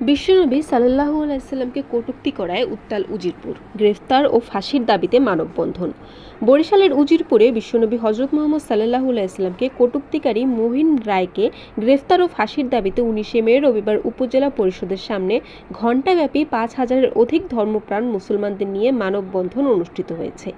বিশ্বনবী সাল্লাহ আলাইসাল্লামকে কটূক্তি করায় উত্তাল উজিরপুর, গ্রেফতার ও ফাঁসির দাবিতে মানববন্ধন। বরিশালের উজিরপুরে বিশ্বনবী হজরত মোহাম্মদ সাল্লাহ আলাইসাল্লামকে কটূক্তিকারী মোহিন রায়কে গ্রেফতার ও ফাঁসির দাবিতে উনিশে মে রবিবার উপজেলা পরিষদের সামনে ঘণ্টাব্যাপী পাঁচ হাজারের অধিক ধর্মপ্রাণ মুসলমানদের নিয়ে মানববন্ধন অনুষ্ঠিত হয়েছে।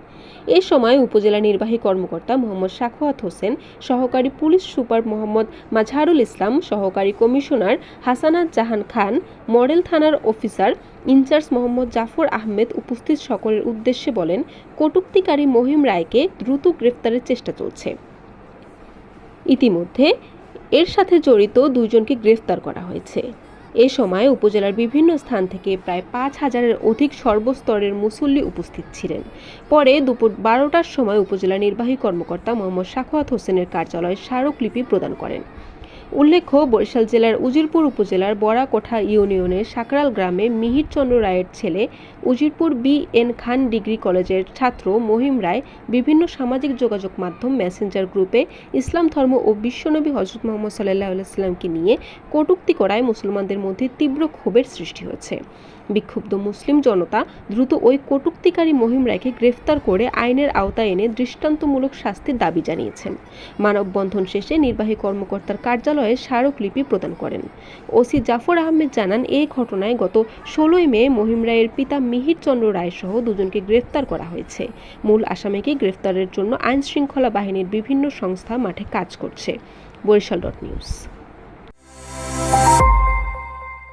এ সময় উপজেলা নির্বাহী কর্মকর্তা মোহাম্মদ সাখোয়াত হোসেন, সহকারী পুলিশ সুপার মোহাম্মদ মাঝহারুল ইসলাম, সহকারী কমিশনার হাসানাত জাহান খান, মডেল থানার অফিসার ইনচার্জ মোহাম্মদ জাফর আহমেদ উপস্থিত সকলের উদ্দেশ্যে বলেন, কটূক্তিকারী মহিম রায়কে দ্রুত গ্রেফতারের চেষ্টা চলছে। ইতিমধ্যে এর সাথে জড়িত দুইজনকে গ্রেফতার করা হয়েছে। এ সময় উপজেলার বিভিন্ন স্থান থেকে প্রায় পাঁচ হাজারের অধিক সর্বস্তরের মুসল্লি উপস্থিত ছিলেন। পরে দুপুর বারোটার সময় উপজেলা নির্বাহী কর্মকর্তা মোহাম্মদ সাখোয়াত হোসেনের কার্যালয়ে স্মারকলিপি প্রদান করেন। উল্লেখ্য, বরিশাল জেলার উজিরপুর উপজেলার বড়াকোঠা ইউনিয়নের সাকরাল গ্রামে মিহিরচন্দ্র রায়ের ছেলে Ujirpur B N Khan degree কলেজের ছাত্র মহিম রায় বিভিন্ন সামাজিক যোগাযোগ মাধ্যম মেসেঞ্জার গ্রুপে ইসলাম ধর্ম ও বিশ্বনবী হজরত মোহাম্মদ সাল্লাহ আলাইস্লামকে নিয়ে কটুক্তি করায় মুসলমানদের মধ্যে তীব্র ক্ষোভের সৃষ্টি হয়েছে। বিক্ষুব্ধ মুসলিম জনতা দ্রুত ওই কটূক্তিকারী মহিম রায়কে গ্রেফতার করে আইনের আওতায় এনে দৃষ্টান্তমূলক শাস্তির দাবি জানিয়েছেন মানববন্ধন শেষে নির্বাহী কর্মকর্তার কার্যালয়ে স্মারকলিপি প্রদান করেন। ওসি জাফর আহমেদ জানান, এই ঘটনায় গত ষোলোই মে মহিম রায়ের পিতা মিহির চন্দ্র রায় সহ দুজনকে গ্রেফতার করা হয়েছে। মূল আসামিকে গ্রেফতারের জন্য আইন শৃঙ্খলা বাহিনীর বিভিন্ন সংস্থা মাঠে কাজ করছে। Barishal dot news.